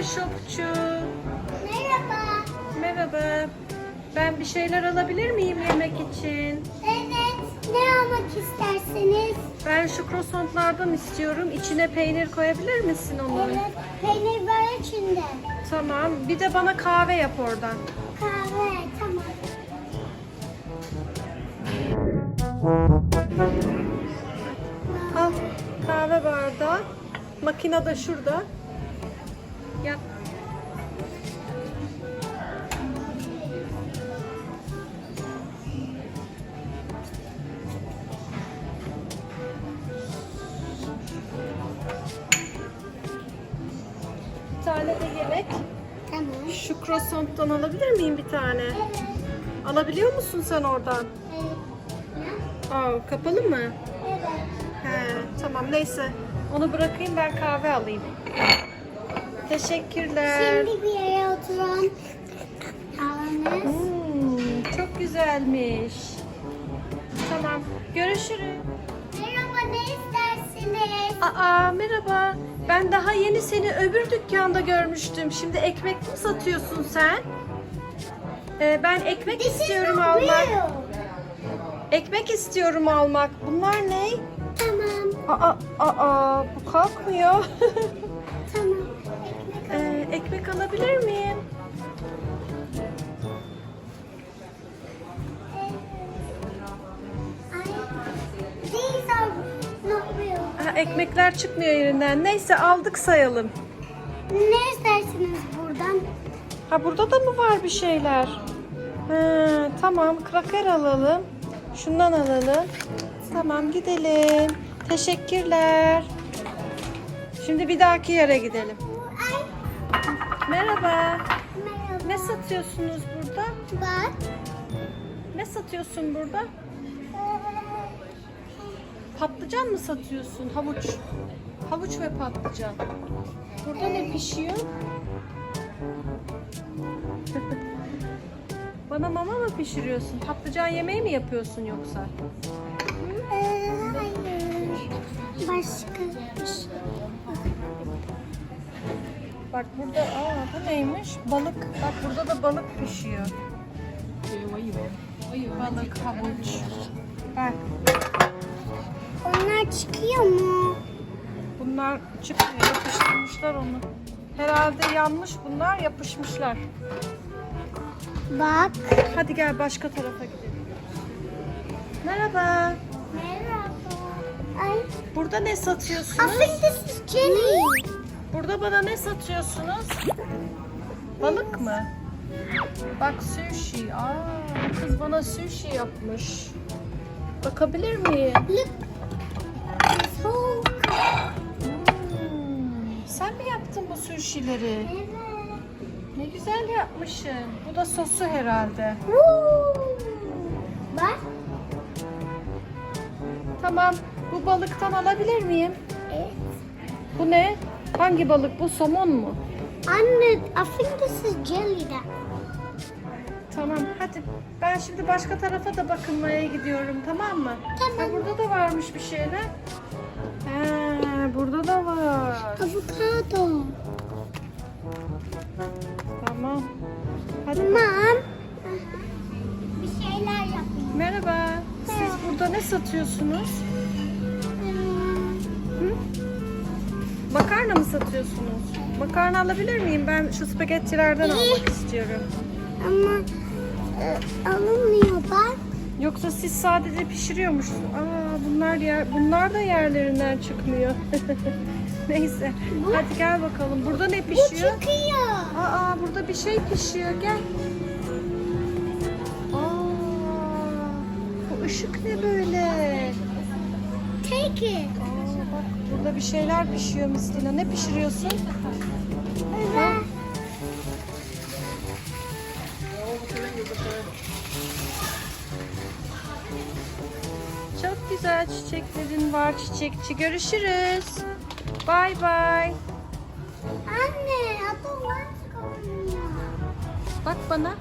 Merhaba şopçu. Merhaba. Merhaba. Ben bir şeyler alabilir miyim yemek için? Evet. Ne almak isterseniz? Ben şu croissantlardan istiyorum. İçine peynir koyabilir misin onun? Evet. Peynir var içinde. Tamam. Bir de bana kahve yap oradan. Kahve. Tamam. Al kahve bardağı. Makine de şurada. Yap. Bir tane de yemek. Tamam. Şu croissant'tan alabilir miyim bir tane? Evet. Alabiliyor musun sen oradan? Evet. Aa, kapalı mı? Evet. He, tamam neyse. Onu bırakayım ben kahve alayım. Teşekkürler. Şimdi bir yere oturun. Alınız. Hmm, çok güzelmiş. Tamam. Görüşürüz. Merhaba ne istersiniz? Aa merhaba. Ben daha yeni seni öbür dükkanda görmüştüm. Şimdi ekmek mi satıyorsun sen? Ee, ben ekmek istiyorum almak. Ekmek istiyorum almak. Bunlar ne? Tamam. Aa, aa, bu kalkmıyor. Ekmek alabilir miyim? Ha, ekmekler çıkmıyor yerinden. Neyse aldık sayalım. Ne istersiniz buradan? Ha burada da mı var bir şeyler? Ha, tamam kraker alalım. Şundan alalım. Tamam gidelim. Teşekkürler. Şimdi bir dahaki yere gidelim. Merhaba. merhaba. Ne satıyorsunuz burada? Bak. Ne satıyorsun burada? Patlıcan mı satıyorsun? Havuç. Havuç ve patlıcan. Burada ne pişiyor? Bana mama mı pişiriyorsun? Patlıcan yemeği mi yapıyorsun yoksa? Ee, hayır. Başka bir şey. Bak burada, aa bu neymiş? Balık. Bak burada da balık pişiyor. Balık, havuç. Bak Onlar çıkıyor mu? bunlar çıkmıyor. Yapıştırmışlar onu. Herhalde yanmış bunlar yapışmışlar. Bak. Hadi gel başka tarafa gidelim. Merhaba. Merhaba. Ay. Burada ne I satıyorsunuz? think this is Jenny. Burada bana ne satıyorsunuz? Balık mı? Bak sushi. Aa, kız bana sushi yapmış. Bakabilir miyim? Hmm, sen mi yaptın bu sushi'leri? Ne güzel yapmışsın. Bu da sosu herhalde. Bak. Tamam. Bu balıktan alabilir miyim? Evet. Bu ne? Hangi balık bu? Somon mu? Anne, I think this is jelly that. Tamam hadi. Ben şimdi başka tarafa da bakınmaya gidiyorum tamam mı? Tamam. Ha, burada da varmış bir şeyler. He, burada da var. Avocado. Tamam. Hadi. Mom. Bir şeyler yapayım. Merhaba. Siz burada ne satıyorsunuz? Makarna mı satıyorsunuz? Makarna alabilir miyim? Ben şu spagettilerden almak istiyorum. Ama e, alınmıyor bak. Yoksa siz sadece pişiriyormuşsunuz. Aa bunlar yer, bunlar da yerlerinden çıkmıyor. Neyse. Hadi gel bakalım. Burada ne Bu pişiyor? çıkıyor. Aa burada bir şey pişiyor. Gel. Aa bu ışık ne böyle? Take it. Burada bir şeyler pişiyor Mistina. Ne pişiriyorsun? Evet. Çok güzel çiçeklerin var çiçekçi. Görüşürüz. Bay bay. Anne, in here. Bak bana.